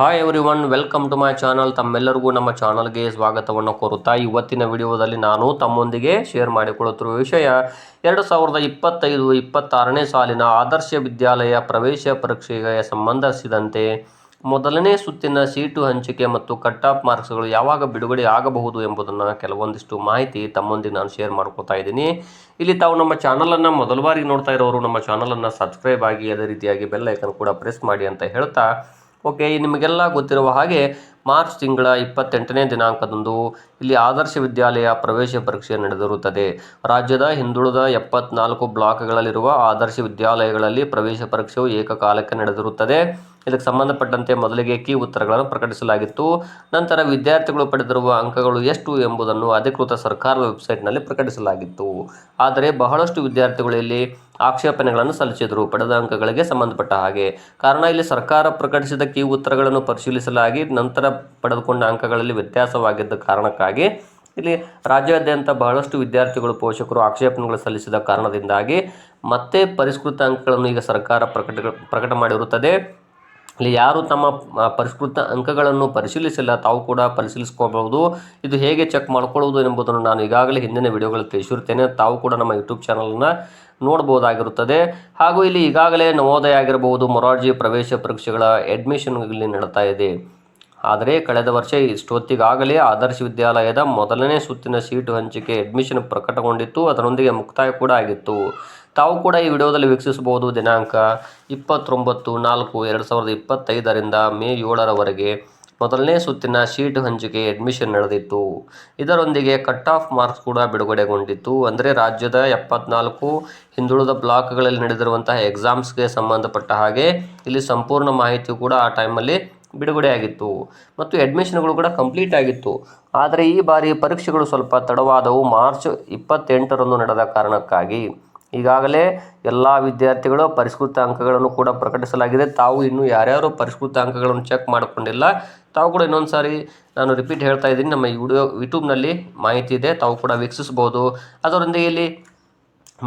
Hi everyone welcome to my channel ತಮ್ಮೆಲ್ಲರಿಗೂ ನಮ್ಮ ಚಾನಲ್ಗೆ ಸ್ವಾಗತವನ್ನು ಕೋರುತ್ತಾ ಇವತ್ತಿನ ವಿಡಿಯೋದಲ್ಲಿ ನಾನು ತಮ್ಮೊಂದಿಗೆ ಶೇರ್ ಮಾಡಿಕೊಳ್ಳುತ್ತಿರುವ ವಿಷಯ ಎರಡು ಸಾವಿರದ ಇಪ್ಪತ್ತೈದು ಇಪ್ಪತ್ತಾರನೇ ಸಾಲಿನ ಆದರ್ಶ ವಿದ್ಯಾಲಯ ಪ್ರವೇಶ ಪರೀಕ್ಷೆಗೆ ಸಂಬಂಧಿಸಿದಂತೆ ಮೊದಲನೇ ಸುತ್ತಿನ ಸೀಟು ಹಂಚಿಕೆ ಮತ್ತು ಕಟ್ ಆಫ್ ಮಾರ್ಕ್ಸ್ಗಳು ಯಾವಾಗ ಬಿಡುಗಡೆ ಆಗಬಹುದು ಎಂಬುದನ್ನು ಕೆಲವೊಂದಿಷ್ಟು ಮಾಹಿತಿ ತಮ್ಮೊಂದಿಗೆ ನಾನು ಶೇರ್ ಮಾಡ್ಕೊತಾ ಇದ್ದೀನಿ. ಇಲ್ಲಿ ತಾವು ನಮ್ಮ ಚಾನಲನ್ನು ಮೊದಲ ಬಾರಿಗೆ ನೋಡ್ತಾ ಇರೋರು ನಮ್ಮ ಚಾನಲನ್ನು ಸಬ್ಸ್ಕ್ರೈಬ್ ಆಗಿ ಅದೇ ರೀತಿಯಾಗಿ ಬೆಲ್ ಐಕನ್ ಕೂಡ ಪ್ರೆಸ್ ಮಾಡಿ ಅಂತ ಹೇಳ್ತಾ ಓಕೆ ನಿಮಗೆಲ್ಲ ಗೊತ್ತಿರುವ ಹಾಗೆ ಮಾರ್ಚ್ ತಿಂಗಳ ಇಪ್ಪತ್ತೆಂಟನೇ ದಿನಾಂಕದಂದು ಇಲ್ಲಿ ಆದರ್ಶ ವಿದ್ಯಾಲಯ ಪ್ರವೇಶ ಪರೀಕ್ಷೆ ನಡೆದಿರುತ್ತದೆ. ರಾಜ್ಯದ ಹಿಂದುಳಿದ ಎಪ್ಪತ್ನಾಲ್ಕು ಬ್ಲಾಕ್ಗಳಲ್ಲಿರುವ ಆದರ್ಶ ವಿದ್ಯಾಲಯಗಳಲ್ಲಿ ಪ್ರವೇಶ ಪರೀಕ್ಷೆಯು ಏಕಕಾಲಕ್ಕೆ ನಡೆದಿರುತ್ತದೆ. ಇದಕ್ಕೆ ಸಂಬಂಧಪಟ್ಟಂತೆ ಮೊದಲಿಗೆ ಕೀ ಉತ್ತರಗಳನ್ನು ಪ್ರಕಟಿಸಲಾಗಿತ್ತು. ನಂತರ ವಿದ್ಯಾರ್ಥಿಗಳು ಪಡೆದಿರುವ ಅಂಕಗಳು ಎಷ್ಟು ಎಂಬುದನ್ನು ಅಧಿಕೃತ ಸರ್ಕಾರದ ವೆಬ್ಸೈಟ್ನಲ್ಲಿ ಪ್ರಕಟಿಸಲಾಗಿತ್ತು. ಆದರೆ ಬಹಳಷ್ಟು ವಿದ್ಯಾರ್ಥಿಗಳು ಇಲ್ಲಿ ಆಕ್ಷೇಪಣೆಗಳನ್ನು ಸಲ್ಲಿಸಿದರು. ಪಡೆದ ಅಂಕಗಳಿಗೆ ಸಂಬಂಧಪಟ್ಟ ಹಾಗೆ. ಕಾರಣ ಇಲ್ಲಿ ಸರ್ಕಾರ ಪ್ರಕಟಿಸಿದ ಕೀ ಉತ್ತರಗಳನ್ನು ಪರಿಶೀಲಿಸಲಾಗಿ ನಂತರ ಪಡೆದುಕೊಂಡ ಅಂಕಗಳಲ್ಲಿ ವ್ಯತ್ಯಾಸವಾಗಿದ್ದ ಕಾರಣಕ್ಕಾಗಿ ಇಲ್ಲಿ ರಾಜ್ಯಾದ್ಯಂತ ಬಹಳಷ್ಟು ವಿದ್ಯಾರ್ಥಿಗಳು, ಪೋಷಕರು ಆಕ್ಷೇಪಣೆಗಳು ಸಲ್ಲಿಸಿದ ಕಾರಣದಿಂದಾಗಿ ಮತ್ತೆ ಪರಿಷ್ಕೃತ ಅಂಕಗಳನ್ನು ಈಗ ಸರ್ಕಾರ ಪ್ರಕಟ ಪ್ರಕಟ ಮಾಡಿರುತ್ತದೆ. ಇಲ್ಲಿ ಯಾರು ತಮ್ಮ ಪರಿಷ್ಕೃತ ಅಂಕಗಳನ್ನು ಪರಿಶೀಲಿಸಿಲ್ಲ, ತಾವು ಕೂಡ ಪರಿಶೀಲಿಸ್ಕೋಬಹುದು. ಇದು ಹೇಗೆ ಚೆಕ್ ಮಾಡ್ಕೊಳ್ಳುವುದು ಎಂಬುದನ್ನು ನಾನು ಈಗಾಗಲೇ ಹಿಂದಿನ ವಿಡಿಯೋಗಳಲ್ಲಿ ತಿಳಿಸಿರುತ್ತೇನೆ. ತಾವು ಕೂಡ ನಮ್ಮ ಯೂಟ್ಯೂಬ್ ಚಾನಲನ್ನು ನೋಡ್ಬೋದಾಗಿರುತ್ತದೆ ಹಾಗೂ ಇಲ್ಲಿ ಈಗಾಗಲೇ ನವೋದಯ ಆಗಿರಬಹುದು, ಮೊರಾರ್ಜಿ ಪ್ರವೇಶ ಪರೀಕ್ಷೆಗಳ ಅಡ್ಮಿಷನ್ ಇಲ್ಲಿ ನಡೀತಾ ಇದೆ. ಆದರೆ ಕಳೆದ ವರ್ಷ ಇಷ್ಟೊತ್ತಿಗಾಗಲೇ ಆದರ್ಶ ವಿದ್ಯಾಲಯದ ಮೊದಲನೇ ಸುತ್ತಿನ ಸೀಟು ಹಂಚಿಕೆ ಅಡ್ಮಿಷನ್ ಪ್ರಕಟಗೊಂಡಿತ್ತು. ಅದರೊಂದಿಗೆ ಮುಕ್ತಾಯ ಕೂಡ ಆಗಿತ್ತು. ತಾವು ಕೂಡ ಈ ವಿಡಿಯೋದಲ್ಲಿ ವೀಕ್ಷಿಸಬಹುದು. ದಿನಾಂಕ ಇಪ್ಪತ್ತೊಂಬತ್ತು ನಾಲ್ಕು ಎರಡು ಸಾವಿರದ ಇಪ್ಪತ್ತೈದರಿಂದ ಮೇ ಏಳರವರೆಗೆ ಮೊದಲನೇ ಸುತ್ತಿನ ಸೀಟ್ ಹಂಚಿಕೆ ಅಡ್ಮಿಷನ್ ನಡೆದಿತ್ತು. ಇದರೊಂದಿಗೆ ಕಟ್ ಆಫ್ ಮಾರ್ಕ್ಸ್ ಕೂಡ ಬಿಡುಗಡೆಗೊಂಡಿತ್ತು. ಅಂದರೆ ರಾಜ್ಯದ ಎಪ್ಪತ್ನಾಲ್ಕು ಹಿಂದುಳಿದ ಬ್ಲಾಕ್ಗಳಲ್ಲಿ ನಡೆದಿರುವಂತಹ ಎಕ್ಸಾಮ್ಸ್ಗೆ ಸಂಬಂಧಪಟ್ಟ ಹಾಗೆ ಇಲ್ಲಿ ಸಂಪೂರ್ಣ ಮಾಹಿತಿ ಕೂಡ ಆ ಟೈಮಲ್ಲಿ ಬಿಡುಗಡೆಯಾಗಿತ್ತು ಮತ್ತು ಅಡ್ಮಿಷನ್ಗಳು ಕೂಡ ಕಂಪ್ಲೀಟ್ ಆಗಿತ್ತು. ಆದರೆ ಈ ಬಾರಿ ಪರೀಕ್ಷೆಗಳು ಸ್ವಲ್ಪ ತಡವಾದವು. ಮಾರ್ಚ್ ಇಪ್ಪತ್ತೆಂಟರಂದು ನಡೆದ ಕಾರಣಕ್ಕಾಗಿ ಈಗಾಗಲೇ ಎಲ್ಲ ವಿದ್ಯಾರ್ಥಿಗಳು ಪರಿಷ್ಕೃತ ಅಂಕಗಳನ್ನು ಕೂಡ ಪ್ರಕಟಿಸಲಾಗಿದೆ. ತಾವು ಇನ್ನೂ ಯಾರ್ಯಾರು ಪರಿಷ್ಕೃತ ಅಂಕಗಳನ್ನು ಚೆಕ್ ಮಾಡಿಕೊಂಡಿಲ್ಲ, ತಾವು ಕೂಡ ಇನ್ನೊಂದು ಸಾರಿ ನಾನು ರಿಪೀಟ್ ಹೇಳ್ತಾ ಇದ್ದೀನಿ. ನಮ್ಮ ವಿಡಿಯೋ ಯೂಟ್ಯೂಬ್ನಲ್ಲಿ ಮಾಹಿತಿ ಇದೆ. ತಾವು ಕೂಡ ವೀಕ್ಷಿಸ್ಬೋದು ಅದರೊಂದಿಗೆ ಇಲ್ಲಿ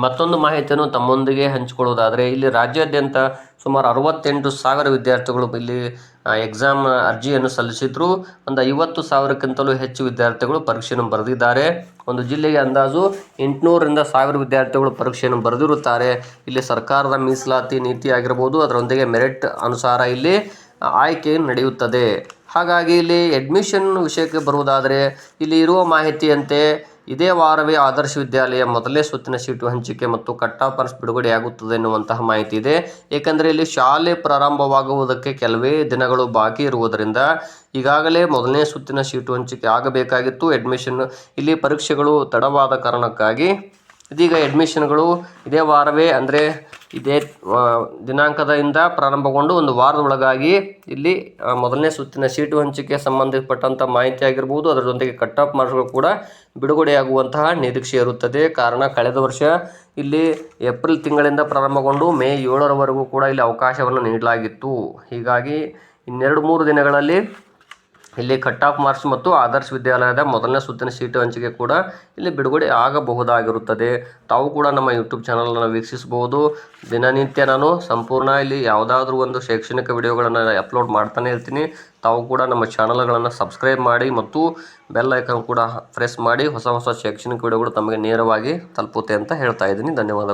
ಮತ್ತೊಂದು ಮಾಹಿತಿಯನ್ನು ತಮ್ಮೊಂದಿಗೆ ಹಂಚಿಕೊಳ್ಳುವುದಾದರೆ ಇಲ್ಲಿ ರಾಜ್ಯಾದ್ಯಂತ ಸುಮಾರು ಅರವತ್ತೆಂಟು ಸಾವಿರ ವಿದ್ಯಾರ್ಥಿಗಳು ಇಲ್ಲಿ ಎಕ್ಸಾಮ್ ಅರ್ಜಿಯನ್ನು ಸಲ್ಲಿಸಿದ್ರು. ಒಂದು ಐವತ್ತು ಸಾವಿರಕ್ಕಿಂತಲೂ ಹೆಚ್ಚು ವಿದ್ಯಾರ್ಥಿಗಳು ಪರೀಕ್ಷೆಯನ್ನು ಬರೆದಿದ್ದಾರೆ. ಒಂದು ಜಿಲ್ಲೆಗೆ ಅಂದಾಜು ಎಂಟುನೂರರಿಂದ ಸಾವಿರ ವಿದ್ಯಾರ್ಥಿಗಳು ಪರೀಕ್ಷೆಯನ್ನು ಬರೆದಿರುತ್ತಾರೆ. ಇಲ್ಲಿ ಸರ್ಕಾರದ ಮೀಸಲಾತಿ ನೀತಿ ಆಗಿರ್ಬೋದು, ಅದರೊಂದಿಗೆ ಮೆರಿಟ್ ಅನುಸಾರ ಇಲ್ಲಿ ಆಯ್ಕೆ ನಡೆಯುತ್ತದೆ. ಹಾಗಾಗಿ ಇಲ್ಲಿ ಅಡ್ಮಿಷನ್ ವಿಷಯಕ್ಕೆ ಬರುವುದಾದರೆ, ಇಲ್ಲಿ ಇರುವ ಮಾಹಿತಿಯಂತೆ ಇದೇ ವಾರವೇ ಆದರ್ಶ ವಿದ್ಯಾಲಯ ಮೊದಲೇ ಸುತ್ತಿನ ಸೀಟು ಹಂಚಿಕೆ ಮತ್ತು ಕಟ್ ಆಫ್ ಬಿಡುಗಡೆ ಬಿಡುಗಡೆಯಾಗುತ್ತದೆ ಎನ್ನುವಂತಹ ಮಾಹಿತಿ ಇದೆ. ಏಕೆಂದರೆ ಇಲ್ಲಿ ಶಾಲೆ ಪ್ರಾರಂಭವಾಗುವುದಕ್ಕೆ ಕೆಲವೇ ದಿನಗಳು ಬಾಕಿ ಇರುವುದರಿಂದ ಈಗಾಗಲೇ ಮೊದಲನೇ ಸುತ್ತಿನ ಸೀಟು ಹಂಚಿಕೆ ಆಗಬೇಕಾಗಿತ್ತು. ಅಡ್ಮಿಷನ್ ಇಲ್ಲಿ ಪರೀಕ್ಷೆಗಳು ತಡವಾದ ಕಾರಣಕ್ಕಾಗಿ ಇದೀಗ ಅಡ್ಮಿಷನ್ಗಳು ಇದೇ ವಾರವೇ ಅಂದರೆ ಇದೇ ದಿನಾಂಕದಿಂದ ಪ್ರಾರಂಭಗೊಂಡು ಒಂದು ವಾರದ ಒಳಗಾಗಿ ಇಲ್ಲಿ ಮೊದಲನೇ ಸುತ್ತಿನ ಸೀಟು ಹಂಚಿಕೆ ಸಂಬಂಧಪಟ್ಟಂಥ ಮಾಹಿತಿ ಆಗಿರ್ಬೋದು. ಅದರ ಜೊತೆಗೆ ಕಟ್ ಆಫ್ ಕೂಡ ಬಿಡುಗಡೆಯಾಗುವಂತಹ ನಿರೀಕ್ಷೆ ಇರುತ್ತದೆ. ಕಾರಣ, ಕಳೆದ ವರ್ಷ ಇಲ್ಲಿ ಏಪ್ರಿಲ್ ತಿಂಗಳಿಂದ ಪ್ರಾರಂಭಗೊಂಡು ಮೇ ಏಳರವರೆಗೂ ಕೂಡ ಇಲ್ಲಿ ಅವಕಾಶವನ್ನು ನೀಡಲಾಗಿತ್ತು. ಹೀಗಾಗಿ ಇನ್ನೆರಡು ಮೂರು ದಿನಗಳಲ್ಲಿ ಇಲ್ಲಿ ಕಟ್ ಆಫ್ ಮಾರ್ಕ್ಸ್ ಮತ್ತು ಆದರ್ಶ ವಿದ್ಯಾಲಯದ ಮೊದಲನೇ ಸುತ್ತಿನ ಸೀಟು ಹಂಚಿಕೆ ಕೂಡ ಇಲ್ಲಿ ಬಿಡುಗಡೆ ಆಗಬಹುದಾಗಿರುತ್ತದೆ. ತಾವು ಕೂಡ ನಮ್ಮ ಯೂಟ್ಯೂಬ್ ಚಾನಲನ್ನು ವೀಕ್ಷಿಸಬಹುದು. ದಿನನಿತ್ಯ ನಾನು ಸಂಪೂರ್ಣ ಇಲ್ಲಿ ಯಾವುದಾದ್ರೂ ಒಂದು ಶೈಕ್ಷಣಿಕ ವಿಡಿಯೋಗಳನ್ನು ಅಪ್ಲೋಡ್ ಮಾಡ್ತಾನೆ ಇರ್ತೀನಿ. ತಾವು ಕೂಡ ನಮ್ಮ ಚಾನಲ್ಗಳನ್ನು ಸಬ್ಸ್ಕ್ರೈಬ್ ಮಾಡಿ ಮತ್ತು ಬೆಲ್ ಐಕನ್ ಕೂಡ ಪ್ರೆಸ್ ಮಾಡಿ ಹೊಸ ಹೊಸ ಶೈಕ್ಷಣಿಕ ವಿಡಿಯೋಗಳು ತಮಗೆ ನೇರವಾಗಿ ತಲುಪುತ್ತೆ ಅಂತ ಹೇಳ್ತಾ ಇದ್ದೀನಿ. ಧನ್ಯವಾದಗಳು.